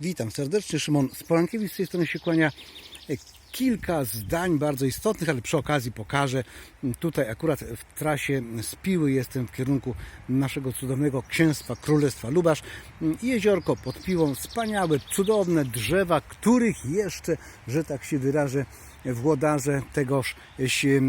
Witam serdecznie, Szymon Spolankiewicz, z tej strony się kłania. E, Kilka zdań bardzo istotnych, ale przy okazji pokażę. Tutaj akurat w trasie z Piły jestem w kierunku naszego cudownego księstwa Królestwa Lubasz. Jeziorko pod Piłą, wspaniałe, cudowne drzewa, których jeszcze, że tak się wyrażę, włodarze tegoż się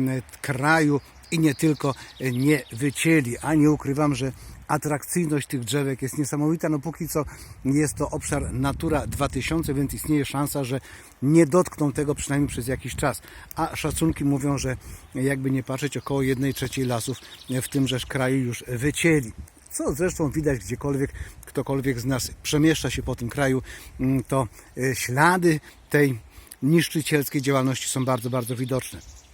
kraju i nie tylko nie wycięli. A nie ukrywam, że atrakcyjność tych drzewek jest niesamowita. No póki co jest to obszar Natura 2000, więc istnieje szansa, że nie dotkną tego przynajmniej przez jakiś czas. A szacunki mówią, że jakby nie patrzeć, około 1 trzeciej lasów w tymże kraju już wycięli. Co zresztą widać gdziekolwiek, ktokolwiek z nas przemieszcza się po tym kraju, to ślady tej niszczycielskiej działalności są bardzo, bardzo widoczne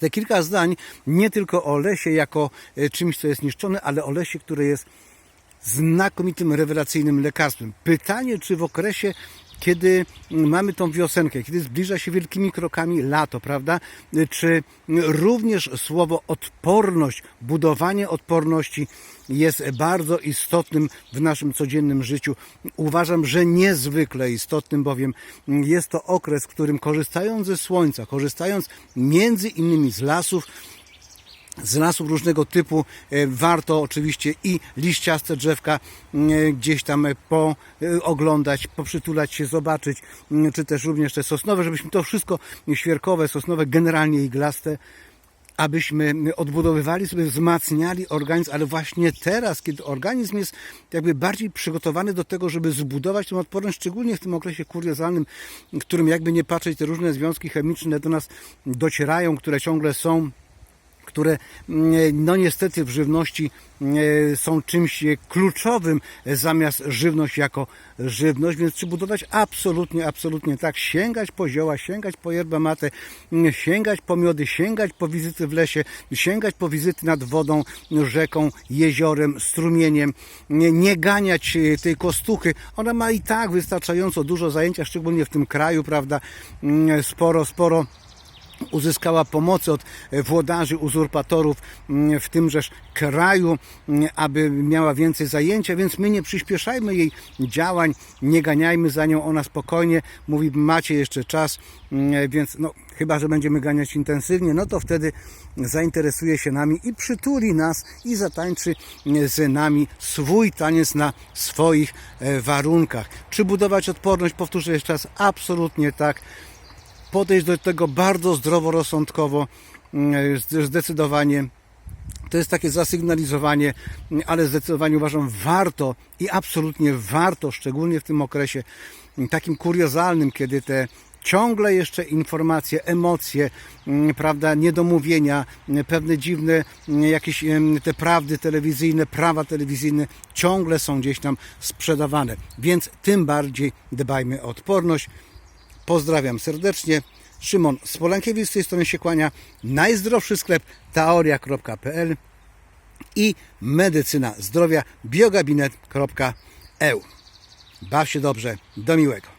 te kilka zdań nie tylko o lesie jako e, czymś, co jest niszczone, ale o lesie, które jest znakomitym, rewelacyjnym lekarstwem. Pytanie, czy w okresie kiedy mamy tą wiosenkę, kiedy zbliża się wielkimi krokami lato, prawda? Czy również słowo odporność, budowanie odporności jest bardzo istotnym w naszym codziennym życiu. Uważam, że niezwykle istotnym, bowiem jest to okres, w którym korzystając ze słońca, korzystając między innymi z lasów, z lasów różnego typu e, warto oczywiście i liściaste drzewka e, gdzieś tam pooglądać, poprzytulać się, zobaczyć, m, czy też również te sosnowe, żebyśmy to wszystko świerkowe, sosnowe, generalnie iglaste, abyśmy odbudowywali sobie, wzmacniali organizm, ale właśnie teraz, kiedy organizm jest jakby bardziej przygotowany do tego, żeby zbudować tę odporność, szczególnie w tym okresie kuriozalnym, w którym jakby nie patrzeć, te różne związki chemiczne do nas docierają, które ciągle są które no niestety w żywności e, są czymś kluczowym zamiast żywność jako żywność, więc czy budować? Absolutnie, absolutnie tak. Sięgać po zioła, sięgać po yerbę matę, sięgać po miody, sięgać po wizyty w lesie, sięgać po wizyty nad wodą, rzeką, jeziorem, strumieniem, nie, nie ganiać e, tej kostuchy. Ona ma i tak wystarczająco dużo zajęcia, szczególnie w tym kraju, prawda? Sporo, sporo uzyskała pomocy od włodarzy, uzurpatorów mm, w tymżeż kraju, mm, aby miała więcej zajęcia, więc my nie przyspieszajmy jej działań, nie ganiajmy za nią, ona spokojnie mówi, macie jeszcze czas, mm, więc no, chyba, że będziemy ganiać intensywnie, no to wtedy zainteresuje się nami i przytuli nas i zatańczy z nami swój taniec na swoich e, warunkach. Czy budować odporność? Powtórzę jeszcze raz, absolutnie tak podejść do tego bardzo zdroworozsądkowo, zdecydowanie. To jest takie zasygnalizowanie, ale zdecydowanie uważam warto i absolutnie warto, szczególnie w tym okresie takim kuriozalnym, kiedy te ciągle jeszcze informacje, emocje, prawda, niedomówienia, pewne dziwne jakieś te prawdy telewizyjne, prawa telewizyjne ciągle są gdzieś tam sprzedawane. Więc tym bardziej dbajmy o odporność. Pozdrawiam serdecznie. Szymon Spolankiewicz z tej strony się kłania. Najzdrowszy sklep teoria.pl i medycyna zdrowia biogabinet.eu. Baw się dobrze. Do miłego.